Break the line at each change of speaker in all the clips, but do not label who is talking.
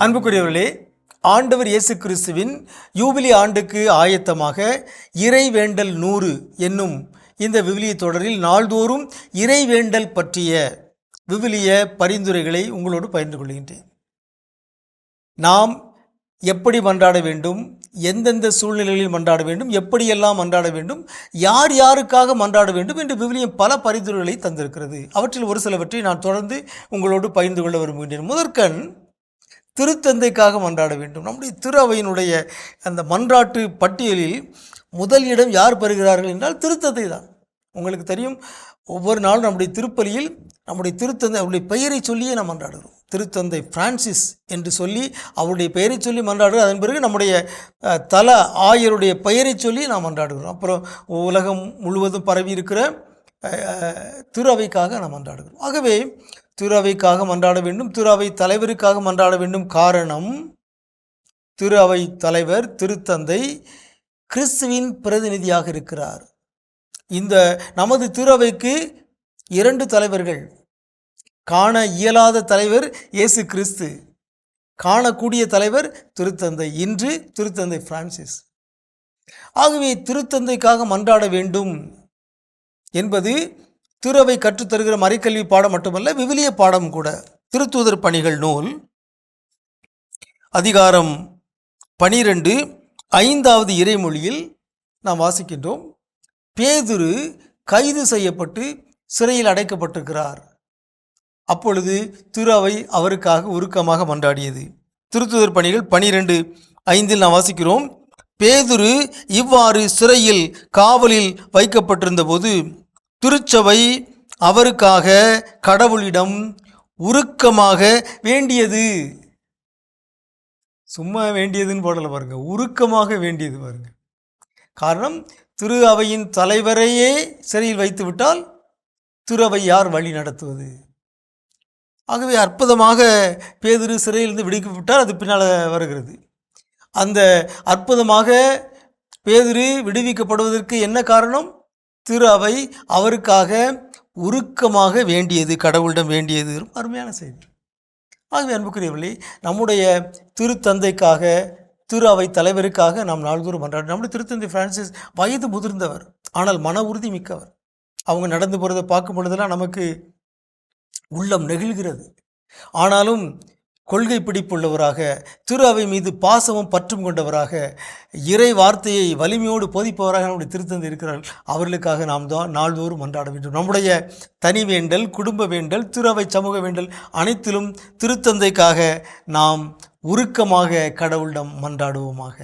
அன்புக்குரியவர்களே ஆண்டவர் இயேசு கிறிஸ்துவின் யூபிலி ஆண்டுக்கு ஆயத்தமாக இறைவேண்டல் நூறு என்னும் இந்த விவிலிய தொடரில் நாள்தோறும் இறைவேண்டல் பற்றிய விவிலிய பரிந்துரைகளை உங்களோடு பகிர்ந்து கொள்கின்றேன். நாம் எப்படி மன்றாட வேண்டும் எந்தெந்த சூழ்நிலைகளில் மன்றாட வேண்டும் எப்படியெல்லாம் மன்றாட வேண்டும் யார் யாருக்காக மன்றாட வேண்டும் என்று விவிலியம் பல பரிந்துரைகளை தந்திருக்கிறது. அவற்றில் ஒரு சிலவற்றை நான் தொடர்ந்து உங்களோடு பகிர்ந்து கொள்ள விரும்புகின்றேன். முதற்கண் திருத்தந்தைக்காக மன்றாட வேண்டும். நம்முடைய திரு அவையினுடைய அந்த மன்றாட்டு பட்டியலில் முதல் இடம் யார் பெறுகிறார்கள் என்றால் திருத்தந்தை தான். உங்களுக்கு தெரியும் ஒவ்வொரு நாளும் நம்முடைய திருப்பலியில் நம்முடைய திருத்தந்தை அவருடைய பெயரை சொல்லியே நாம் மன்றாடுகிறோம். திருத்தந்தை பிரான்சிஸ் என்று சொல்லி அவருடைய பெயரை சொல்லி மன்றாடுகிறோம் அதன் பிறகு நம்முடைய தல ஆயருடைய பெயரை சொல்லி நாம் மன்றாடுகிறோம். அப்புறம் உலகம் முழுவதும் பரவி இருக்கிற திரு அவைக்காக நாம் மன்றாடுகிறோம். ஆகவே திரு அவைக்காக மன்றாட வேண்டும். திரு அவை தலைவருக்காக மன்றாட வேண்டும். காரணம் திரு அவை தலைவர் திருத்தந்தை கிறிஸ்துவின் பிரதிநிதியாக இருக்கிறார். இந்த நமது திருவைக்கு இரண்டு தலைவர்கள். காண இயலாத தலைவர் இயேசு கிறிஸ்து. காணக்கூடிய தலைவர் திருத்தந்தை. இன்று திருத்தந்தை பிரான்சிஸ். ஆகவே திருத்தந்தைக்காக மன்றாட வேண்டும். என்பது திருவை கற்றுத்தருகிற மறைக்கல்வி பாடம் மட்டுமல்ல விவிலிய பாடம் கூட. திருத்தூதர் பணிகள் நூல். அதிகாரம் பனிரெண்டு. ஐந்தாவது இறைமொழியில் நாம் வாசிக்கின்றோம் பேதுரு கைது செய்யப்பட்டு சிறையில் அடைக்கப்பட்டிருக்கிறார். அப்பொழுது திரு அவை அவருக்காக உருக்கமாக மன்றாடியது. திருத்துதர் பணிகள் பனிரெண்டு. ஐந்தில் நாம் வாசிக்கிறோம் பேதுரு இவ்வாறு சிறையில் காவலில் வைக்கப்பட்டிருந்தபோது திருச்சபை அவருக்காக கடவுளிடம் உருக்கமாக வேண்டியது. சும்மா வேண்டியதுன்னு போடல பாருங்க. உருக்கமாக வேண்டியது பாருங்க. காரணம் திரு அவையின் தலைவரையே சிறையில் வைத்து விட்டால் திரு அவை யார் வழி நடத்துவது? ஆகவே அற்புதமாக பேதிரு சிறையிலிருந்து விடுவிக்கப்பட்டால் அது பின்னால் வருகிறது. அந்த அற்புதமாக பேதிரு விடுவிக்கப்படுவதற்கு என்ன காரணம்? திரு அவை அவருக்காக உருக்கமாக வேண்டியது கடவுளிடம் வேண்டியது. அருமையான செய்தி. ஆகவே அன்புக்குரியவர்களே நம்முடைய திருத்தந்தைக்காக திரு அவை தலைவருக்காக நாம் நாள்தோறும் மன்றாடு நம்முடைய திருத்தந்தை பிரான்சிஸ் வயது முதிர்ந்தவர் ஆனால் மன உறுதி மிக்கவர். அவங்க நடந்து போகிறத பார்க்கும் பொழுதெல்லாம் நமக்கு உள்ளம் நெகிழ்கிறது. ஆனாலும் கொள்கை பிடிப்புள்ளவராக திரு அவை மீது பாசமும் பற்றும் கொண்டவராக இறை வார்த்தையை வலிமையோடு போதிப்பவராக நம்முடைய திருத்தந்தை இருக்கிறார்கள். அவர்களுக்காக நாம் தான் நாள்தோறும் மன்றாட வேண்டும். நம்முடைய தனி வேண்டல் குடும்ப வேண்டல் திரு அவை சமூக வேண்டல் அனைத்திலும் திருத்தந்தைக்காக நாம் உருக்கமாக கடவுளிடம் மன்றாடுவோமாக.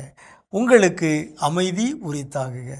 உங்களுக்கு அமைதி உரித்தாகுக.